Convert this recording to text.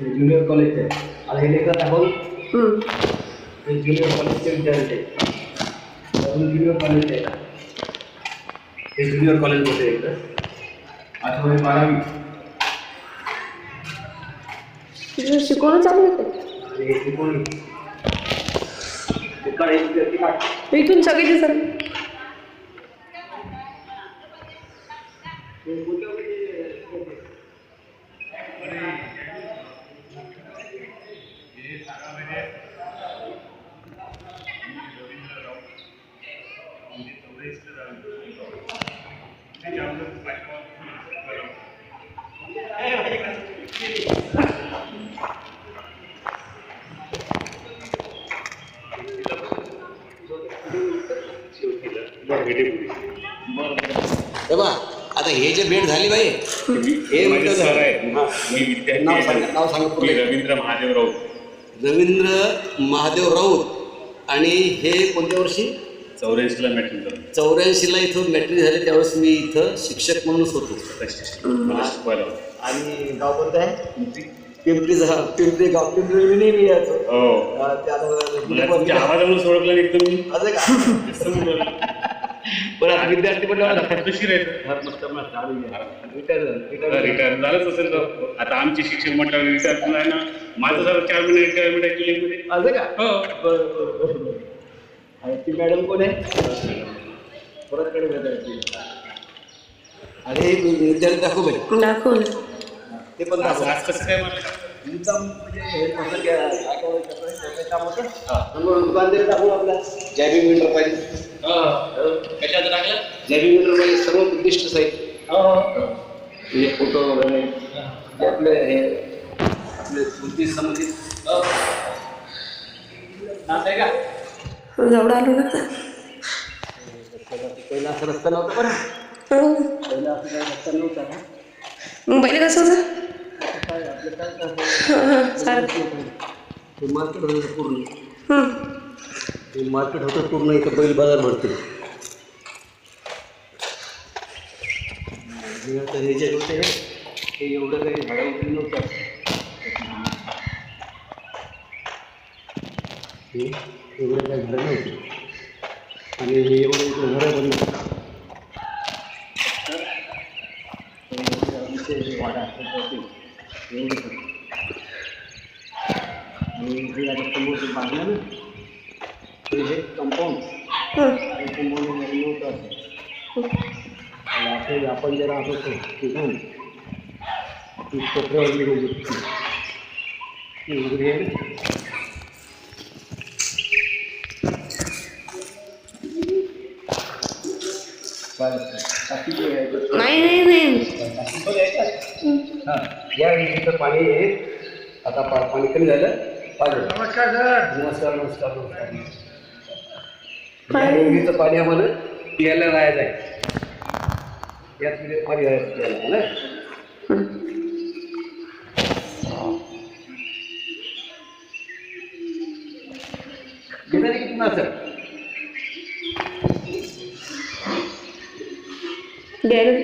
हे junior college आहे आता हे लेकर दाखवून हम्म. हे ज्युनियर कॉलेजचे विद्यार्थी आहे अजून ज्युनियर कॉलेज आहे हे ज्युनियर कॉलेज होते एकतर आता हे बारावी तुझं शिकवणं चालू आहे का? आणि हे त्रिकोणी ते काढ, हे विद्यार्थी काढ. इथून सगळे सर हे कोणत्या वर्षी? हे बा आता हे जे भेट झाली बाई हे नाव. सांगा नाव सांगा रवींद्र महादेव राऊत. रवींद्र महादेव राऊत आणि हे कोणत्या वर्षी? चौऱ्याऐंशीला मॅट्रिक झालं चौऱ्याऐंशीला इथं मॅट्रिक झाले त्यावेळेस मी इथं शिक्षक म्हणूनच होतो. मला शिकवायला होतं. आणि गाव कोणतं आहे? पिंपरी. झा- पिंपरी गाव पिंपरी मी नेहमी यायचो. हो. अं, ते आता मला तुमच्या आवाजावरून ओळखलं नाही एकदम मी असं का? पण आता विद्यार्थी पद्धतशीर आहे आहे. रिटायर झालं, रिटायर झालं. रिटायर झालंच असेल तर आता आमचे शिक्षक म्हटल्यावर रिटायर आहे ना माझं जरा चार महिने रिटायरमेंट आहे केली असं का? हो. बरं बरं बरं बरं. आणि ती मॅडम कोण आहे? परतकडे भेटायची आणि हे विद्यार्थी दाखव बाई दाखव ते पण दाखव. आज कसं काय मला मुद्दाम म्हणजे हे कशाचं टाकलं सर्व उद्दिष्ट साहित्य. हे फोटो वगैरे. आपले हे आपले स्मृती संबंधित? नाच जवळ आलो ना. पहिला असं रस्ता नव्हता बरं. हो. पहिला असं काही रस्ता नव्हता ना. मग पहिले कसं होतं? काय आपलं काय काय हं, हं, सारखं ते मार्केट होतं पूर्ण. हं. ते मार्केट होतं पूर्ण इथं बैल बाजार भरते हे हे जे होते हे एवढं काही झाडा उठली नव्हतं. हे एवढं काही झाडं नव्हती आणि हे एवढं इथं घरं सगळं. आणि हे आता समोर जे बांधलं ना ते हे कंपाऊंड हं. कंपाऊंड नव्हतं आपण आपण जे राहत होतो तिथून ती निघून. ती उघडी आहे ना. चालेल. टाकी जी आहे, नाही नाही नाही? हां. या विहिरीचं पाणी आहे. आता पा पाणी कमी झालं. पाणी नमस्कार सर. नमस्कार नमस्कार नमस्कार. या विहिरीचं पाणी आम्हाला प्यायला राहायचं आहे. यात विहिरीत पाणी आहे प्यायला ना? किती there is